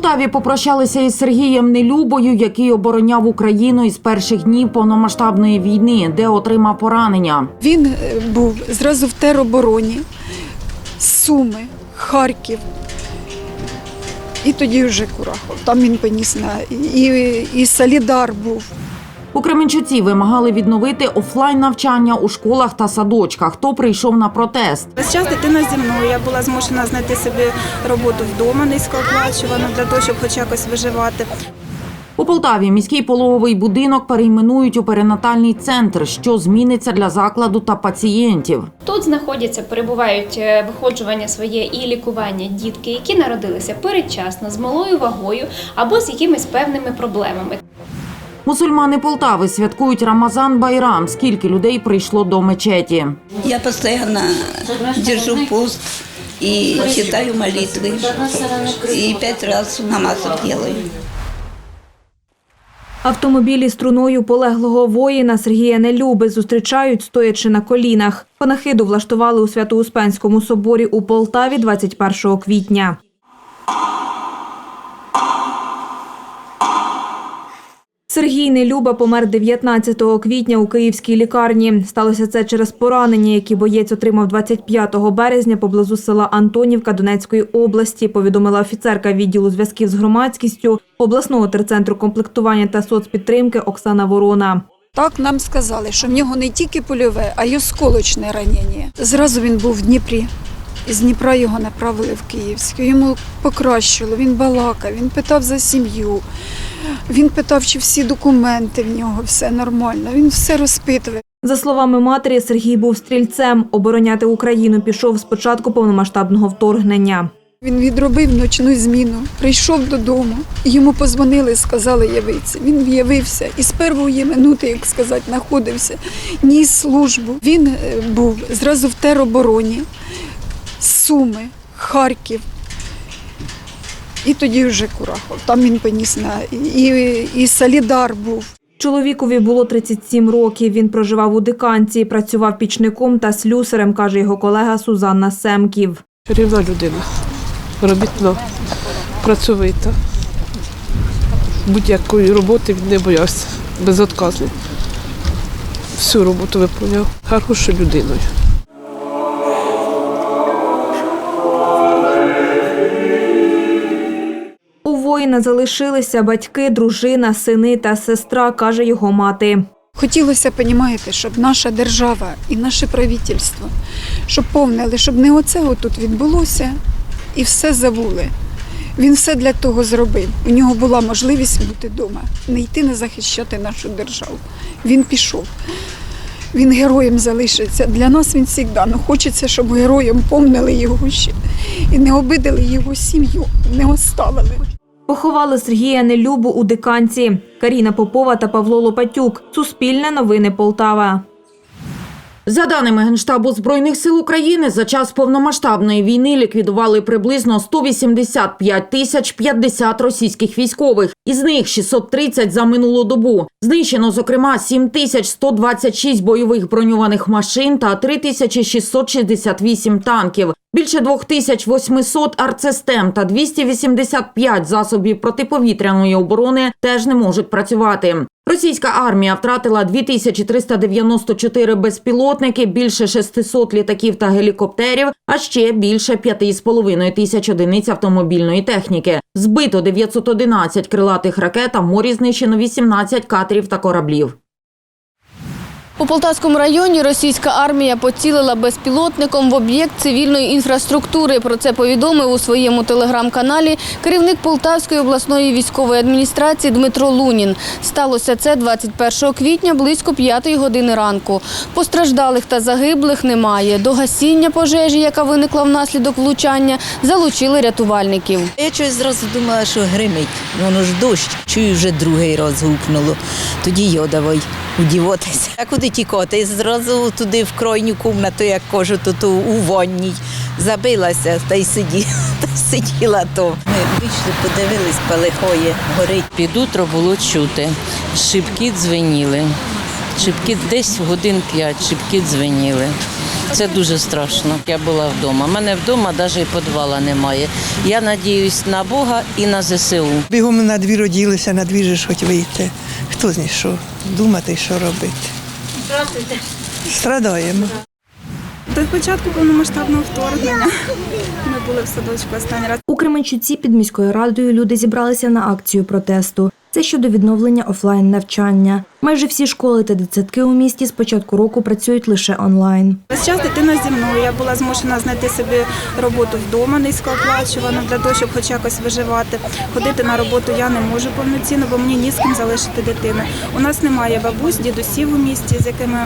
Полтаві попрощалися із Сергієм Нелюбою, який обороняв Україну із перших днів повномасштабної війни, де отримав поранення. Він е, був зразу в теробороні, Суми, Харків. І тоді вже Курахов. Там він поніс на і, і Солідар був. У Кременчуці вимагали відновити офлайн навчання у школах та садочках. Хто прийшов на протест? Весь час дитина зі мною. Я була змушена знайти собі роботу вдома низькооплачувану для того, щоб хоч якось виживати. У Полтаві міський пологовий будинок перейменують у перинатальний центр, що зміниться для закладу та пацієнтів. Тут знаходяться, перебувають е, виходжування своє і лікування дітки, які народилися передчасно з малою вагою або з якимись певними проблемами. Мусульмани Полтави святкують Рамазан Байрам. Скільки людей прийшло до мечеті? Я постоянно держу пост и читаю молитвы. И пять раз намазов делаю. Автомобілі струною полеглого воїна Сергія Нелюби зустрічають, стоячи на колінах. Панахиду влаштували у Свято-Успенському соборі у Полтаві 21 квітня. Сергій Нелюба помер 19 квітня у київській лікарні. Сталося це через поранення, які боєць отримав 25 березня поблизу села Антонівка Донецької області, повідомила офіцерка відділу зв'язків з громадськістю обласного терцентру комплектування та соцпідтримки Оксана Ворона. Так нам сказали, що в нього не тільки польове, а й осколочне ранення. Зразу він був в Дніпрі. З Дніпра його направили в Київську. Йому покращило, він балакав, він питав за сім'ю. Він питав, чи всі документи в нього, все нормально. Він все розпитував. За словами матері, Сергій був стрільцем. Обороняти Україну пішов з початку повномасштабного вторгнення. Він відробив ночну зміну, прийшов додому, йому позвонили, сказали явитися. Він явився і з першої минути, як сказати, знаходився, ніс службу. Він е, був зразу в теробороні, Суми, Харків. І тоді вже Курахов. Там він поніс на і, і Солідар був. Чоловікові було 37 років. Він проживав у Диканці, працював пічником та слюсарем, каже його колега Сузанна Семків. Чарівна людина, робітна, працьовита. Будь-якої роботи він не боявся, безотказний. Всю роботу виповняв хорошою людиною. Воїна залишилися батьки, дружина, сини та сестра, каже його мати. Хотілося, понімаєте, щоб наша держава і наше правительство, щоб повнили, щоб не оце отут відбулося і все забули. Він все для того зробив. У нього була можливість бути вдома, не йти не захищати нашу державу. Він пішов. Він героєм залишиться. Для нас він завжди. Ну, хочеться, щоб героєм помнили його ще і не обидали його сім'ю, не оставили. Поховали Сергія Нелюбу у Диканці. Каріна Попова та Павло Лопатюк. Суспільне новини Полтава. За даними Генштабу Збройних сил України, за час повномасштабної війни ліквідували приблизно 185 тисяч 50 російських військових. Із них 630 за минулу добу. Знищено, зокрема, 7 тисяч 126 бойових броньованих машин та 3 тисячі 668 танків. Більше 2800 артсистем та 285 засобів протиповітряної оборони теж не можуть працювати. Російська армія втратила 2394 безпілотники, більше 600 літаків та гелікоптерів, а ще більше 5,5 тисяч одиниць автомобільної техніки. Збито 911 крилатих ракет, а в морі знищено 18 катерів та кораблів. У Полтавському районі російська армія поцілила безпілотником в об'єкт цивільної інфраструктури. Про це повідомив у своєму телеграм-каналі керівник Полтавської обласної військової адміністрації Дмитро Лунін. Сталося це 21 квітня близько 5 години ранку. Постраждалих та загиблих немає. До гасіння пожежі, яка виникла внаслідок влучання, залучили рятувальників. Я щось зразу думала, що гримить. Воно ж дощ. Чую, вже другий раз гукнуло. Тоді йо, давай удіватися. А куди тікати? Зразу туди в крайню кімнату, як кажу, тут у- ванній. Забилася та й сиділа, та й сиділа то. Ми вийшли, подивились, палихоє, горить. Під утро було чути. Шибки дзвеніли. Шибки десь годин п'ять, шибки дзвеніли. Це дуже страшно. Я була вдома. У мене вдома навіть і підвала немає. Я надіюсь на Бога і на ЗСУ. Бігом на двір оділися, на двір же ж хоч вийти. Хто зна що думати, що робити. Здравствуйте. Страдаємо. До початку повномасштабного вторгнення ми були в садочку останній раз. У Кременчуці під міською радою люди зібралися на акцію протесту. Це щодо відновлення офлайн навчання. Майже всі школи та дитсадки у місті з початку року працюють лише онлайн. Весь час дитина зі мною. Я була змушена знайти собі роботу вдома низькооплачувану для того, щоб хоч якось виживати. Ходити на роботу я не можу повноцінно, бо мені ні з ким залишити дитину. У нас немає бабусь, дідусів у місті, з якими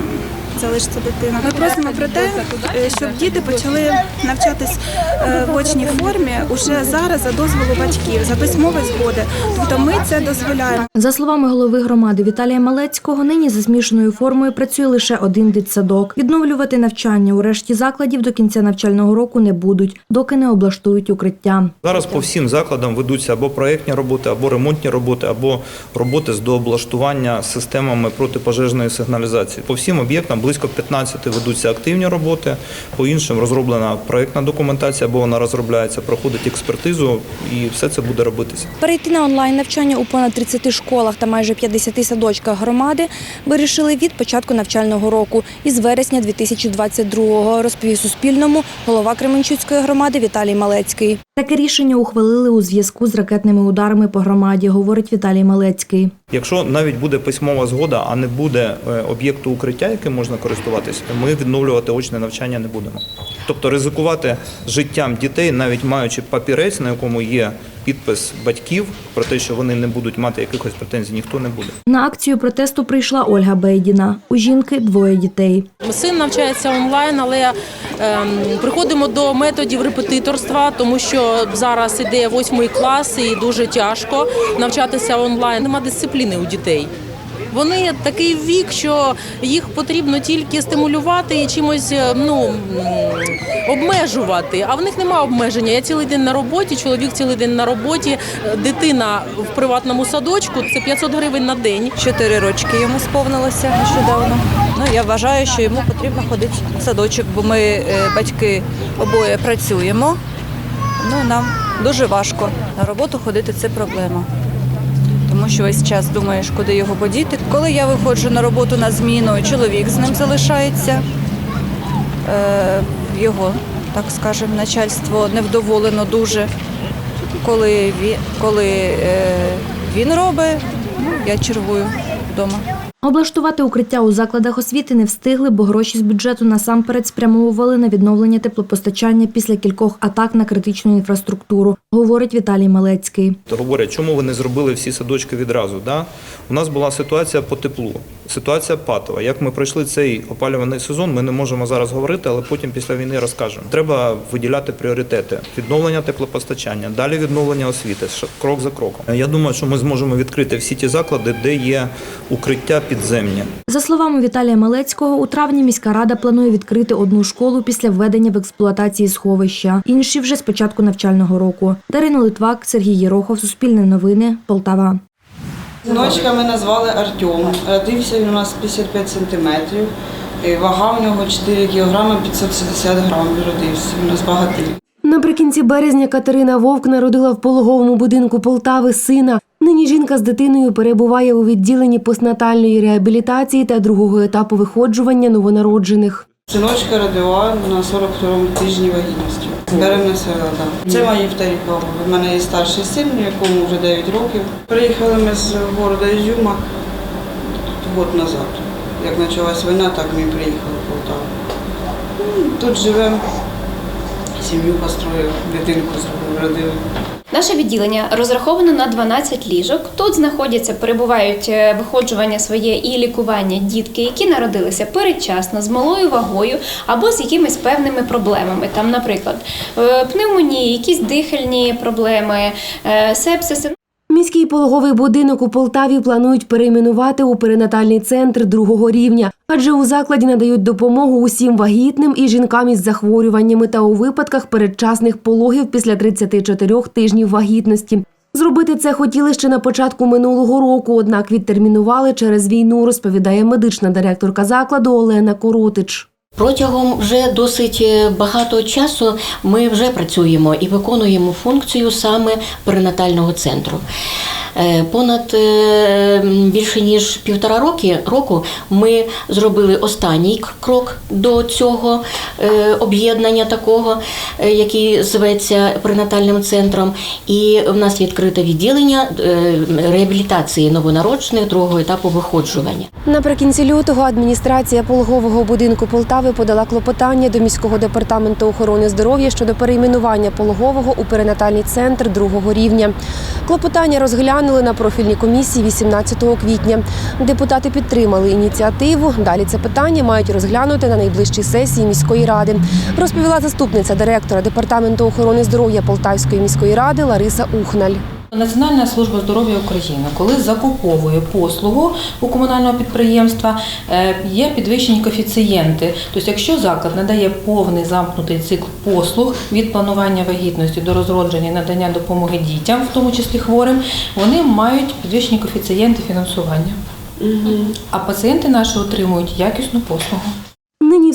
залишиться дитина. Ми просимо про те, е, щоб діти почали навчатись е, в очній формі уже зараз за дозволу батьків, за письмової згоди. Тобто ми це дозволяємо. За словами голови громади Віталія Малецького, нині за змішаною формою працює лише один дитсадок. Відновлювати навчання у решті закладів до кінця навчального року не будуть, доки не облаштують укриття. Зараз по всім закладам ведуться або проєктні роботи, або ремонтні роботи, або роботи з дооблаштування системами протипожежної сигналізації. По всім об'єктам близько 15 ведуться активні роботи, по іншим розроблена проєктна документація, або вона розробляється, проходить експертизу, і все це буде робитися. Перейти на онлайн навчання у понад 30 школах та майже 50 садочках громади вирішили від початку навчального року із вересня 2022-го, розповів Суспільному голова Кременчуцької громади Віталій Малецький. Таке рішення ухвалили у зв'язку з ракетними ударами по громаді, говорить Віталій Малецький. Якщо навіть буде письмова згода, а не буде е, об'єкту укриття, яким можна користуватися, ми відновлювати очне навчання не будемо. Тобто ризикувати життям дітей, навіть маючи папірець, на якому є підпис батьків про те, що вони не будуть мати якихось претензій, ніхто не буде. На акцію протесту прийшла Ольга Бейдіна. У жінки двоє дітей. Син навчається онлайн, але ем, приходимо до методів репетиторства, тому що зараз іде восьмий клас і дуже тяжко навчатися онлайн. Нема дисципліни у дітей. Вони такий вік, що їх потрібно тільки стимулювати і чимось е, ну, обмежувати. А в них немає обмеження. Я цілий день на роботі, чоловік цілий день на роботі, е, дитина в приватному садочку це 500 гривень на день. Чотири рочки йому сповнилося нещодавно. Ну я вважаю, що йому потрібно ходити в садочок, бо ми е, батьки обоє працюємо. Ну нам дуже важко на роботу ходити. Це проблема. Тому що весь час думаєш, куди його подіти. Коли я виходжу на роботу на зміну, чоловік з ним залишається. Е, його, так скажемо, начальство невдоволено дуже. Коли він, коли е, він робить, я чергую вдома. Облаштувати укриття у закладах освіти не встигли, бо гроші з бюджету насамперед спрямовували на відновлення теплопостачання після кількох атак на критичну інфраструктуру, говорить Віталій Малецький. Говорять, чому ви не зробили всі садочки відразу? Да? У нас була ситуація по теплу, ситуація патова. Як ми пройшли цей опалюваний сезон, ми не можемо зараз говорити, але потім після війни розкажемо. Треба виділяти пріоритети: відновлення теплопостачання, далі відновлення освіти, крок за кроком. Я думаю, що ми зможемо відкрити всі ті заклади, де є укриття підземні. За словами Віталія Малецького, у травні міська рада планує відкрити одну школу після введення в експлуатації сховища, інші вже з початку навчального року. Дарина Литвак, Сергій Єрохов, Суспільне новини, Полтава. Синочка ми назвали Артем. Родився він у нас 55 сантиметрів. Вага в нього 4 кілограми 570 грамів родився. Він у нас багатий. Наприкінці березня Катерина Вовк народила в пологовому будинку Полтави сина. Нині жінка з дитиною перебуває у відділенні постнатальної реабілітації та другого етапу виходжування новонароджених. Синочка родила на 42-му тижні вагітності. Беремо себе, так. Це мої вторі папи. У мене є старший син, якому вже 9 років. Приїхали ми з города Ізюма год назад. Як почалась війна, так ми приїхали в Полтаву. Ну, Тут живемо, сім'ю построїв, дитинку зробив, родив. Наше відділення розраховано на 12 ліжок. Тут знаходяться, перебувають е, виходжування своє і лікування дітки, які народилися передчасно з малою вагою або з якимись певними проблемами. Там, наприклад, е, пневмонії, якісь дихальні проблеми, е, сепсиси. Міський пологовий будинок у Полтаві планують перейменувати у перинатальний центр другого рівня, адже у закладі надають допомогу усім вагітним і жінкам із захворюваннями та у випадках передчасних пологів після 34 тижнів вагітності. Зробити це хотіли ще на початку минулого року, однак відтермінували через війну, розповідає медична директорка закладу Олена Коротич. Протягом вже досить е, багато часу ми вже працюємо і виконуємо функцію саме перинатального центру. Е, Понад е, більше ніж півтора роки року ми зробили останній крок до цього об'єднання такого, який зветься перинатальним центром. І в нас відкрите відділення реабілітації новонароджених другого етапу виходжування. Наприкінці лютого адміністрація пологового будинку Полтави подала клопотання до міського департаменту охорони здоров'я щодо перейменування пологового у перинатальний центр другого рівня. Клопотання розглянули на профільній комісії 18 квітня. Депутати підтримали ініціативу. Далі це питання мають розглянути на найближчій сесії міської ради. Розповіла заступниця директора департаменту охорони здоров'я Полтавської міської ради Лариса Ухналь. Національна служба здоров'я України, коли закуповує послугу у комунального підприємства, е, є підвищені коефіцієнти. Тобто, якщо заклад надає повний замкнутий цикл послуг від планування вагітності до розродження і надання допомоги дітям, в тому числі хворим, вони мають підвищені коефіцієнти фінансування. А пацієнти наші отримують якісну послугу.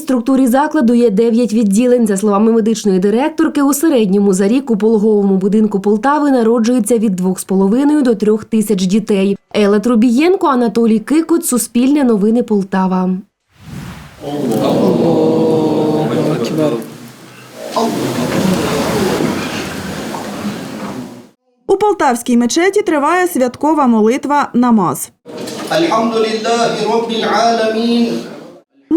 Структурі закладу є 9 відділень. За словами медичної директорки, у середньому за рік у пологовому будинку Полтави народжується від 2,5 до 3 тисяч дітей. Елла Трубієнко, Анатолій Кикут, Суспільне новини Полтава. У Полтавській мечеті триває святкова молитва намаз. Альхамдулілляхі Rabbil Аламін.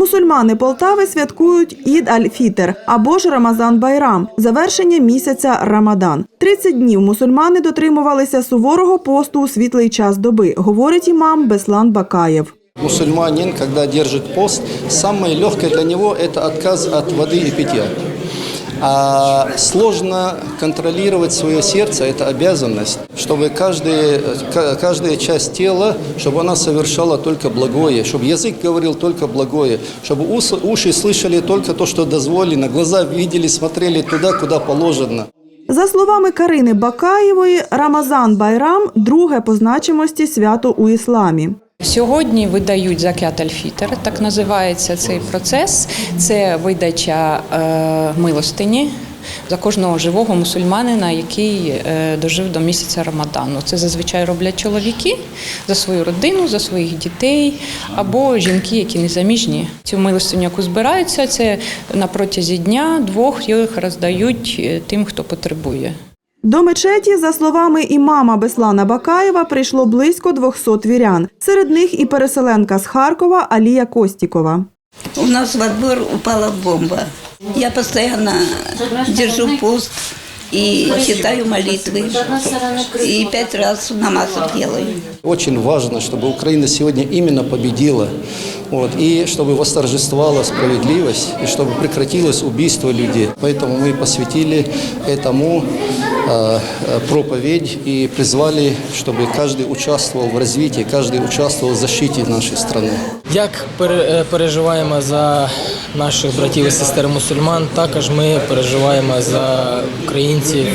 Мусульмани Полтави святкують Ід аль-Фітер або ж Рамазан Байрам завершення місяця Рамадан. 30 днів мусульмани дотримувалися суворого посту у світлий час доби, говорить імам Беслан Бакаєв. Мусульманин, коли держить пост, самое легкое для нього це відказ від води і питья. А сложно контролировать свое сердце – это обязанность, чтобы каждый, ка- каждая часть тела, чтобы она совершала только благое, чтобы язык говорил только благое, чтобы ус- уши слышали только то, что дозволено, глаза видели, смотрели туда, куда положено. За словами Карини Бакаєвої, Рамазан Байрам друге по значимості свято у ісламі. Сьогодні видають закят аль-фітр, так називається цей процес. Це видача е, милостині за кожного живого мусульманина, який е, дожив до місяця Рамадану. Це зазвичай роблять чоловіки за свою родину, за своїх дітей або жінки, які незаміжні. Цю милостиню, яку збираються, це на протязі дня двох їх роздають е, тим, хто потребує. До мечеті, за словами імама Беслана Бакаєва, прийшло близько 200 вірян. Серед них і переселенка з Харкова Алія Костікова. У нас во двор упала бомба. Я постоянно держу пост и читаю молитвы. И пять раз намазов делаю. Очень важно, чтобы Украина сегодня именно победила, вот, и чтобы восторжествовала справедливость, и чтобы прекратилось убийство людей. Поэтому мы посвятили этому э, э, проповедь и призвали, чтобы каждый участвовал в развитии, каждый участвовал в защите нашей страны. Як пере- е, переживаємо за наших братів і сестер мусульман, також ми переживаємо за українців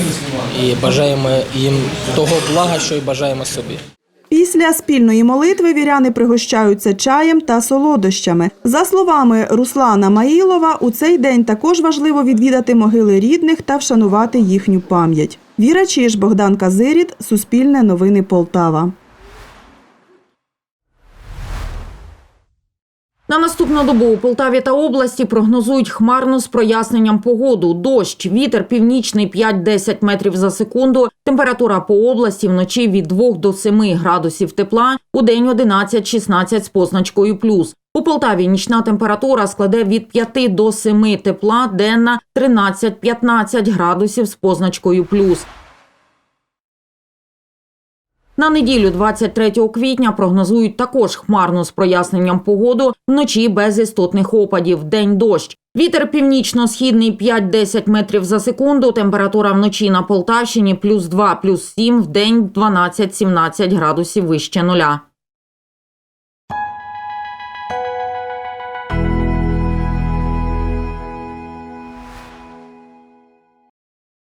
і бажаємо їм того блага, що й бажаємо собі. Після спільної молитви віряни пригощаються чаєм та солодощами. За словами Руслана Маїлова, у цей день також важливо відвідати могили рідних та вшанувати їхню пам'ять. Віра Чиж, Богдан Казиріт, Суспільне новини Полтава. На наступну добу у Полтаві та області прогнозують хмарну з проясненням погоду. Дощ, вітер північний 5-10 метрів за секунду. Температура по області вночі від 2 до 7 градусів тепла, у день 11-16 з позначкою плюс. У Полтаві нічна температура складе від 5 до 7 тепла, денна 13-15 градусів з позначкою плюс. На неділю, 23 квітня, прогнозують також хмарну з проясненням погоду, вночі без істотних опадів, день дощ. Вітер північно-східний 5-10 метрів за секунду, температура вночі на Полтавщині плюс 2, плюс 7, в день 12-17 градусів вище нуля.